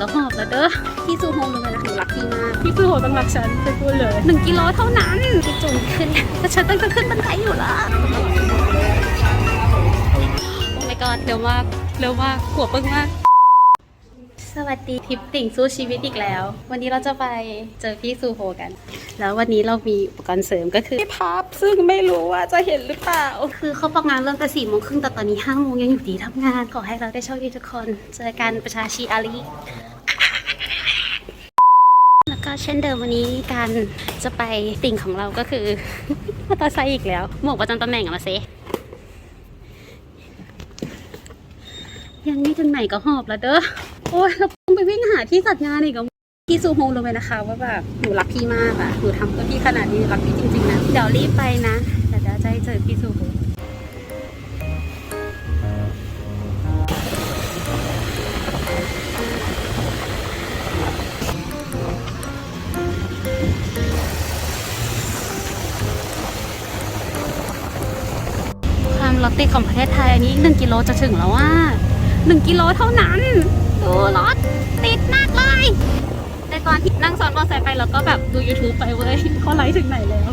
ก็หอบแล้วเด้อพี่ซูโฮมเลยนะหนูรักพี่มากพี่ซูโฮต้องรักฉันไปพูดเลยหนึ่งกิโลเท่านั้นพี่จูนขึ้นแต่ฉันต้องจะขึ้นบันไดอยู่ละโอ้ my god เร็วมากเร็วมากหัวปึ้งมาก สวัสดีทริปติ่งสู้ชีวิตอีกแล้ว วันนี้เราจะไปเจอพี่ซูโฮกัน แล้ววันนี้เรามีอุปกรณ์เสริมก็คือพับซึ่งไม่รู้ว่าจะเห็นหรือเปล่า คือเขาประงานเริ่มแต่สี่โมงครึ่งแต่ตอนนี้ห้าโมงยังอยู่ดีทำงาน ขอให้เราได้โชคดีทุกคน เจอกันประชาชีอาลีแล้วก็เช่นเดิมวันนี้การจะไปติ่งของเราก็คือมอเตอร์ไซค์อีกแล้ว หมวกประจำตำแหน่งอะมาเซยังไม่ถึงไหนก็หอบแล้วเด้อ โอ้ยเราต้องไปวิ่งหาที่จัดงานอีกอะพี่ซูโฮงรู้ไหมนะคะ ว่าแบบหนูรักพี่มากอะหนูทำเพื่อพี่ขนาดนี้รักพี่จริงๆนะเดี๋ยวรีบไปนะเดี๋ยวจะให้เจอพี่ซูโฮงความรถติดของประเทศไทยอันนี้อีกหนึ่งกิโลจะถึงแล้วว่าหนึ่งกิโลเท่านั้น ดูรถติดมากเลย แต่ตอนที่นั่งซ้อนมอเตอร์ไซค์ไปแล้วก็แบบดู YouTube ไปเว้ยเขาไลฟ์ถึงไหนแล้ว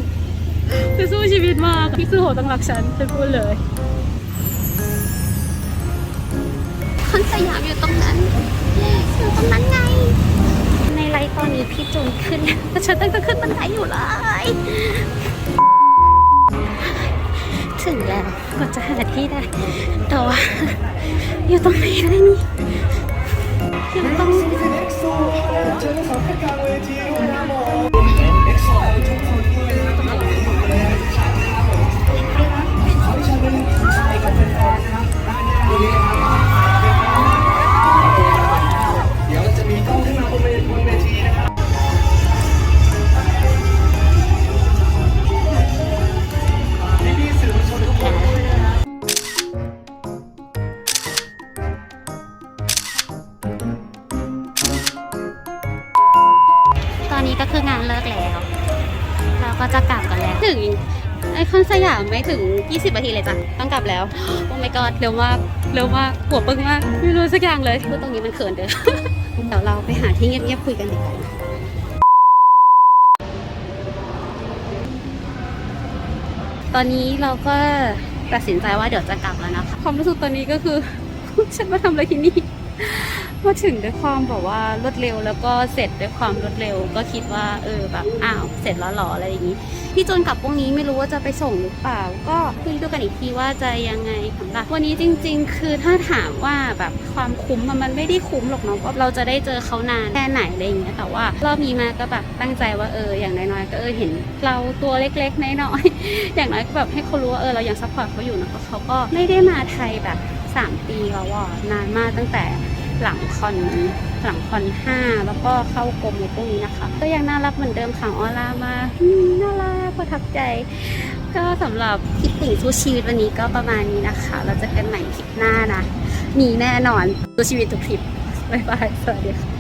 คือสู้ชีวิตมาก พี่สู้โหต้องรักฉันไปพูดเลย คนสยามอยู่ตรงนั้นอยู่ตรงนั้นไง ในไลฟ์ตอนนี้พี่จูนขึ้นแต่ฉันต้องจะขึ้นบันไดอยู่เลย ถึงแล้วก็จะหาที่ได้แต่ว่าอยู่ตรงไหนได้นี่ อยู่ตรงตอนนี้ ก็คืองานเลิกแล้ว เราก็จะกลับกันแล้ว ถึงไอคอนสยามไม่ถึง 20นาทีเลยจ้ะต้องกลับแล้ว โอ้ my god เร็วมากเร็วมากหัวปึ้งมาก ไม่รู้สักอย่างเลยพูดตรงนี้มันเขินเด้อเดี๋ยวเราไปหาที่เงียบๆคุยกันดีกว่านะตอนนี้เราก็ตัดสินใจว่าเดี๋ยวจะกลับแล้วนะคะความรู้สึกตอนนี้ก็คือ ฉันมาทำอะไรที่นี่ มาถึงด้วยความแบบว่ารวดเร็วแล้วก็เสร็จด้วยความรวดเร็ว ก็คิดว่าเออแบบอ้าวเสร็จแล้วหรออะไรอย่างนี้พี่จนกลับพรุ่งนี้ไม่รู้ว่าจะไปส่งหรือเปล่า ก็คุยดูกันอีกทีว่าจะยังไงสำหรับวันนี้จริง ๆ คือถ้าถามว่าแบบความคุ้มมันไม่ได้คุ้มหรอกเนาะว่าเราจะได้เจอเขานานแค่ไหนอะไรอย่างเงี้ยแต่ว่ารอบนี้มาก็แบบตั้งใจว่าเอออย่างน้อยๆก็เออเห็นเราตัวเล็กๆน้อยๆอย่างน้อยก็แบบให้เขารู้ว่าเออเรายังซัพพอร์ตเขาอยู่นะเพราะเขาก็ไม่ได้มาไทยแบบสามปีแล้วอะนานมากตั้งแต่ หลังคอนหลังคอนห้าแล้วก็เข้ากรมในพวกนี้นะคะ ก็ยังน่ารักเหมือนเดิมขังออร่ามาน่ารักประทับใจ ก็สำหรับคลิปติ่งสู้ชีวิตวันนี้ก็ประมาณนี้นะคะ เราจะกันใหม่คลิปหน้านะ มีแน่นอนสู้ชีวิตทุกคลิปบ๊ายบายสวัสดีค่ะ